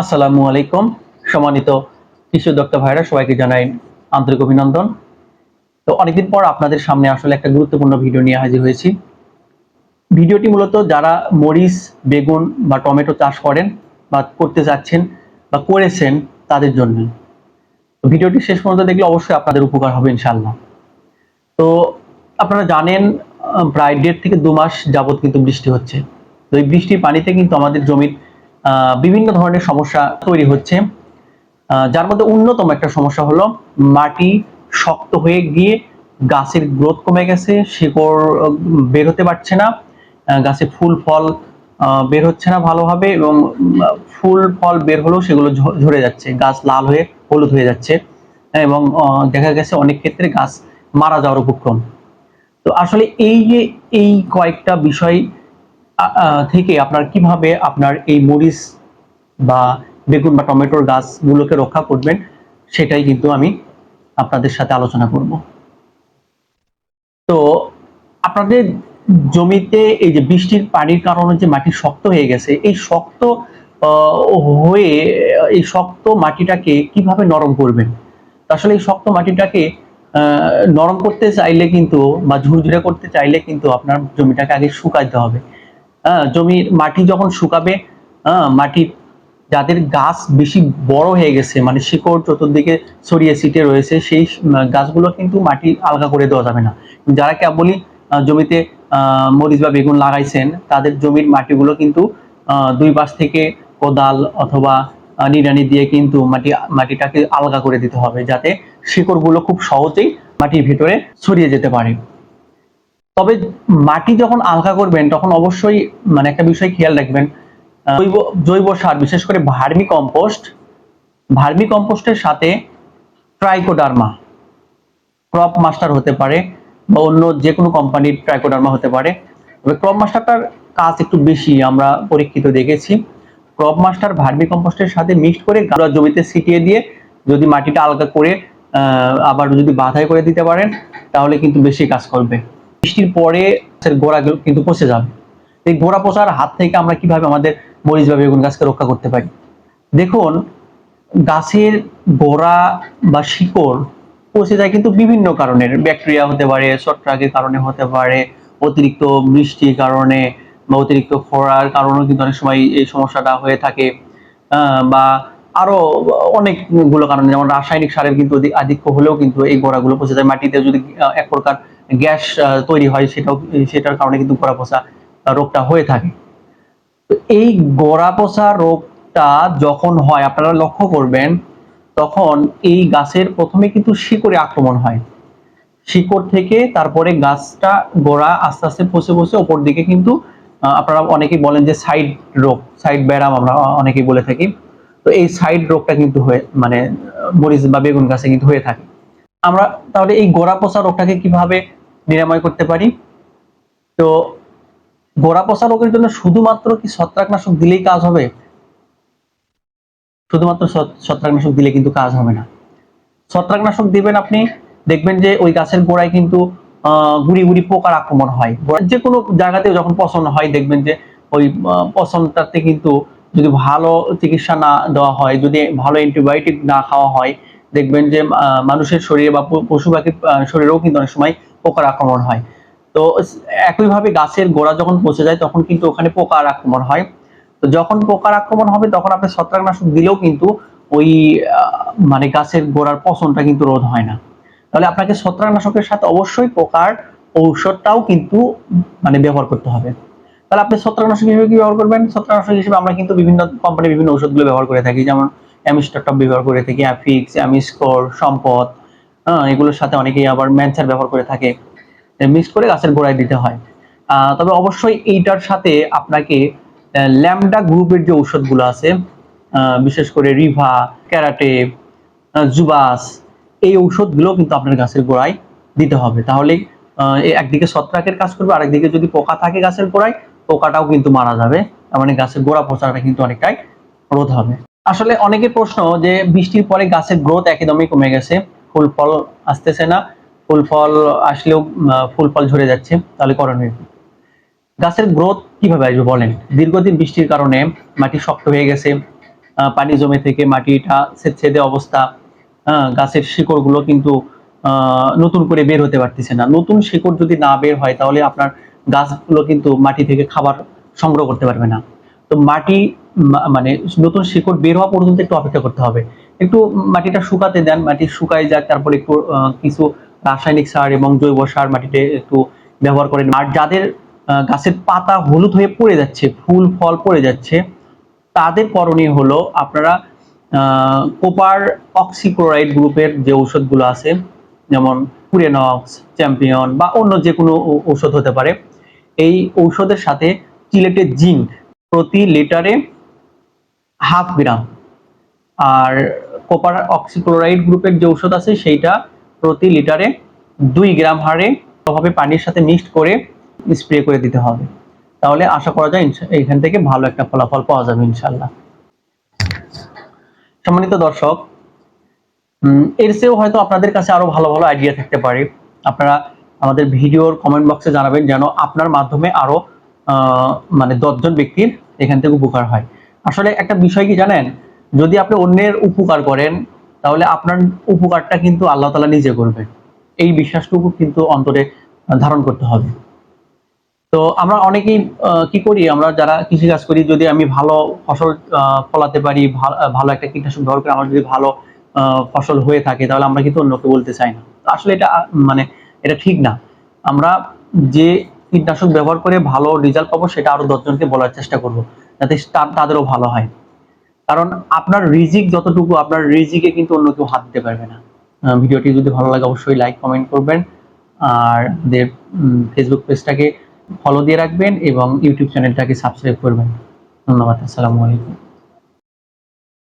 আসসালামু আলাইকুম। সম্মানিত কৃষি উদ্যোক্তা ভাইরা, সবাইকে জানাই আন্তরিক অভিনন্দন। তো অনেকদিন পর আপনাদের সামনে আসলে একটা গুরুত্বপূর্ণ ভিডিও নিয়ে হাজির হয়েছি। ভিডিওটি মূলত যারা মরিচ, বেগুন বা টমেটো চাষ করেন বা করতে যাচ্ছেন বা করেছেন তাদের জন্য। ভিডিওটি শেষ পর্যন্ত দেখলে অবশ্যই আপনাদের উপকার হবে ইনশাল্লাহ তো আপনারা জানেন প্রায় দেড় থেকে দু মাস যাবত কিন্তু বৃষ্টি হচ্ছে। তো এই বৃষ্টির পানিতে কিন্তু আমাদের জমির বিভিন্ন ধরনের সমস্যা তৈরি হচ্ছে। যার মধ্যে অন্যতম একটা সমস্যা হলো মাটি শক্ত হয়ে গিয়ে গাছের গ্রোথ কমে গেছে, শিকড় বের হতে পারছে না। গাছে ফুল, ফল বের হচ্ছে না ভালোভাবে এবং ফুল, ফল বের হলেও সেগুলো ঝরে যাচ্ছে। গাছ লাল হয়ে, হলুদ হয়ে যাচ্ছে। এবং দেখা গেছে অনেক ক্ষেত্রে গাছ মারা যাওয়ার উপক্রম। তো আসলে এই যে, এই কয়েকটা বিষয় থেকে আপনার কীভাবে আপনার এই মরিচ বা বেগুন বা টমেটোর গাছগুলোকে রক্ষা করবেন, সেটাই কিন্তু আমি আপনাদের সাথে আলোচনা করব। তো আপনাদের জমিতে এই যে বৃষ্টির পানির কারণে যে মাটি শক্ত হয়ে গেছে, এই শক্ত হয়ে এই শক্ত মাটিটাকে কীভাবে নরম করবেন? আসলে এই শক্ত মাটিটাকে নরম করতে চাইলে কিন্তু বা ঝুরঝুরে করতে চাইলে কিন্তু আপনার জমিটাকে আগে শুকাইতে হবে। জমির মাটি যখন শুকাবে হ্যাঁ মাটি, যাদের গাছ বেশি বড় হয়ে গেছে মানে শিকড় চতুর্দিকে ছড়িয়ে ছিটে রয়েছে, সেই গাছগুলো কিন্তু মাটি আলগা করে দেওয়া যাবে না। যারা কেবলই জমিতে মরিচ বা বেগুন লাগাইছেন, তাদের জমির মাটিগুলো কিন্তু দুই পাশ থেকে কোদাল অথবা নিড়ানি দিয়ে কিন্তু মাটি, মাটিটাকে আলগা করে দিতে হবে, যাতে শিকড়গুলো খুব সহজেই মাটির ভিতরে ছড়িয়ে যেতে পারে। তবে মাটি যখন আলগা করবেন, তখন অবশ্যই মানে একটা বিষয় খেয়াল রাখবেন জৈব জৈব সার, বিশেষ করে ভার্মি কম্পোস্ট, ভার্মি কম্পোস্টের সাথে ট্রাইকোডার্মা, ক্রপ মাস্টার হতে পারে বা অন্য যে কোনো কোম্পানির ট্রাইকোডার্মা হতে পারে। তবে ক্রপ মাস্টারটার কাজ একটু বেশি, আমরা পরীক্ষিত দেখেছি। ক্রপ মাস্টার ভার্মি কম্পোস্টের সাথে মিক্সড করে গাড়া জমিতে ছিটিয়ে দিয়ে যদি মাটিটা আলগা করে আবার যদি বাধাই করে দিতে পারেন, তাহলে কিন্তু বেশি কাজ করবে। বৃষ্টির পরে গোড়াগুলো কিন্তু পচে যাবে। এই গোড়া পচার হাত থেকে আমরা কীভাবে আমাদের মরিচ বা বেগুন গাছকে রক্ষা করতে পারি? দেখুন, গাছের গোড়া বা শিকড় পচে যায় কিন্তু বিভিন্ন কারণের। ব্যাকটেরিয়া হতে পারে, ছত্রাকের কারণে হতে পারে, অতিরিক্ত বৃষ্টির কারণে বা অতিরিক্ত খরার কারণেও কিন্তু অনেক সময় এই সমস্যাটা হয়ে থাকে। বা আরও অনেকগুলো কারণে, যেমন রাসায়নিক সারের কিন্তু আধিক্য হলেও কিন্তু এই গোড়াগুলো পচে যায়। মাটিতে যদি এক প্রকার গ্যাস তৈরি হয় সেটাও, সেটার কারণে কিন্তু গোড়া পচা রোগটা হয়ে থাকে। তো এই গোড়া পচা রোগটা যখন হয়, আপনারা লক্ষ্য করবেন, তখন এই গাছের প্রথমে কিন্তু শিকড়ে আক্রমণ হয়। শিকড় থেকে তারপরে গাছটা গোড়া আস্তে আস্তে পচে পচে ওপর দিকে কিন্তু আপনারা অনেকেই বলেন যে সাইড রোগ, সাইড ব্যারাম আমরা অনেকেই বলে থাকি। তো এই সাইড রোগটা কিন্তু হয়ে মানে মরিচ বা বেগুন গাছে কিন্তু হয়ে থাকে। আমরা তাহলে এই গোড়া পচা রোগটাকে কীভাবে নিরাময় করতে পারি? তো গোড়া পচা রোগের জন্য শুধুমাত্র কি ছত্রাকনাশক দিলেই কাজ হবে? শুধুমাত্র ছত্রাকনাশক দিলে কিন্তু কাজ হবে না। ছত্রাকনাশক দিবেন আপনি, দেখবেন যে ওই গাছের গোড়ায় কিন্তু গুড়ি গুড়ি পোকার আক্রমণ হয়। যে কোনো জায়গাতে যখন পচন হয়, দেখবেন যে ওই পচনটাতে কিন্তু যদি ভালো চিকিৎসা না দেওয়া হয়, যদি ভালো অ্যান্টিবায়োটিক না খাওয়া হয়, দেখবেন যে মানুষের শরীরে বা পশু পাখির শরীরেও কিন্তু অনেক সময় পোকার আক্রমণ হয়। তো একইভাবে গাছের গোড়া যখন পচে যায়, তখন কিন্তু ওখানে পোকার আক্রমণ হয়। তো যখন পোকার আক্রমণ হবে, তখন আপনি ছত্রাকনাশক দিলেও কিন্তু ওই মানে গাছের গোড়ার পচনটা কিন্তু রোধ হয় না। তাহলে আপনাকে ছত্রাকনাশকের সাথে অবশ্যই পোকার ঔষধটাও কিন্তু মানে ব্যবহার করতে হবে। তাহলে আপনি ছত্রাকনাশক হিসেবে কি ব্যবহার করবেন? ছত্রাকনাশক হিসেবে আমরা কিন্তু বিভিন্ন কোম্পানির বিভিন্ন ঔষধগুলো ব্যবহার করে থাকি, যেমন অ্যামিস্টারটপ ব্যবহার করে থাকি অ্যাফিক্স অ্যামিস্কোর সম্পদ হ্যাঁ এগুলোর সাথে অনেকেই আবার ম্যানসার ব্যবহার করে থাকে। মিক্স করে গাছের গোড়ায় দিতে হয়। তবে অবশ্যই এইটার সাথে আপনাকে ল্যামডা গ্রুপের যে ঔষধগুলো আছে বিশেষ করে রিভা ক্যারাটে জুবাস এই ঔষধগুলো কিন্তু আপনার গাছের গোড়ায় দিতে হবে। তাহলে একদিকে ছত্রাকের কাজ করবে, আরেকদিকে যদি পোকা থাকে গাছের গোড়ায় পোকাটাও কিন্তু মারা যাবে। মানে গাছের গোড়া পচাটা কিন্তু অনেকটাই রোধ হবে। আসলে অনেকের প্রশ্ন যে, বৃষ্টির পরে গাছের গ্রোথ একদমই কমে গেছে। ফুল ফল আসতেছে না। ফুল ফল আসলেও ফুল ফল ঝরে যাচ্ছে। তাহলে করণীয় গাছের গ্রোথ কীভাবে আসবে বলেন? দীর্ঘদিন বৃষ্টির কারণে মাটি শক্ত হয়ে গেছে। পানি জমে থেকে মাটিটা ছেদে অবস্থা। গাছের শিকড়গুলো কিন্তু নতুন করে বের হতে পারতেছে না। নতুন শিকড় যদি না বের হয়, তাহলে আপনার গাছগুলো কিন্তু মাটি থেকে খাবার সংগ্রহ করতে পারবে না। তো মাটি মানে নতুন শিকড় বের হওয়া পর্যন্ত একটু অপেক্ষা করতে হবে। একটু মাটিটা শুকাতে দেন, মাটি শুকায় যাক, তারপর একটু কিছু রাসায়নিক সার এবং জৈব সার মাটিতে একটু ব্যবহার করেন। আর যাদের গাছের পাতা হলুদ হয়ে পড়ে যাচ্ছে, ফুল, ফল পড়ে যাচ্ছে, তাদের করণীয় হলো আপনারা কোপার অক্সিক্লোরাইড গ্রুপের যে ঔষধগুলো আছে, যেমন কুরেনক্স চ্যাম্পিয়ন বা অন্য যে কোনো ঔষধ হতে পারে এই ঔষধের সাথে চিলেটের জিঙ্ক প্রতি লিটারে হাফ গ্রাম আর কোপার অক্সিক্লোরাইড গ্রুপের যে ঔষধ আছে, সেইটা প্রতি লিটারে দুই গ্রাম হারে ভাবে পানির সাথে মিক্সড করে স্প্রে করে দিতে হবে। তাহলে আশা করা যায় এখান থেকে ভালো একটা ফলাফল পাওয়া যাবে ইনশাল্লাহ সম্মানিত দর্শক এর চেয়েও হয়তো আপনাদের কাছে আরও ভালো ভালো আইডিয়া থাকতে পারে। আপনারা আমাদের ভিডিওর কমেন্ট বক্সে জানাবেন যেন আপনার মাধ্যমে আরও মানে দশজন ব্যক্তির এখান থেকে উপকার হয়। আসলে একটা বিষয় কি জানেন? যদি আপনি অন্যের উপকার করেন, তাহলে আপনার উপকারটা কিন্তু আল্লাহ তালা নিজে করবেন এই বিশ্বাসটুকু কিন্তু অন্তরে ধারণ করতে হবে। তো আমরা অনেকেই কি করি? আমরা যারা কৃষি কাজ করি, যদি আমি ভালো ফসল ফলাতে পারি ভাল- একটা কীটনাশক ব্যবহার করে আমার যদি ভালো ফসল হয়ে থাকে, তাহলে আমরা কিন্তু অন্যকে বলতে চাই না। আসলে এটা মানে এটা ঠিক না। আমরা যে কীটনাশক ব্যবহার করে ভালো রেজাল্ট পাবো, সেটা আরও দশজনকে বলার চেষ্টা করব, যাতে তাদেরও ভালো হয়। কারণ আপনার রিজিক যতটুকু, আপনার রিজিকে কিন্তু অন্য কেউ হাত দিতে পারবে না। ভিডিওটি যদি ভালো লাগে, অবশ্যই লাইক কমেন্ট করবেন। আর আমাদের ফেসবুক পেজটাকে ফলো দিয়ে রাখবেন এবং ইউটিউব চ্যানেলটাকে সাবস্ক্রাইব করবেন। ধন্যবাদ, আসসালামু আলাইকুম।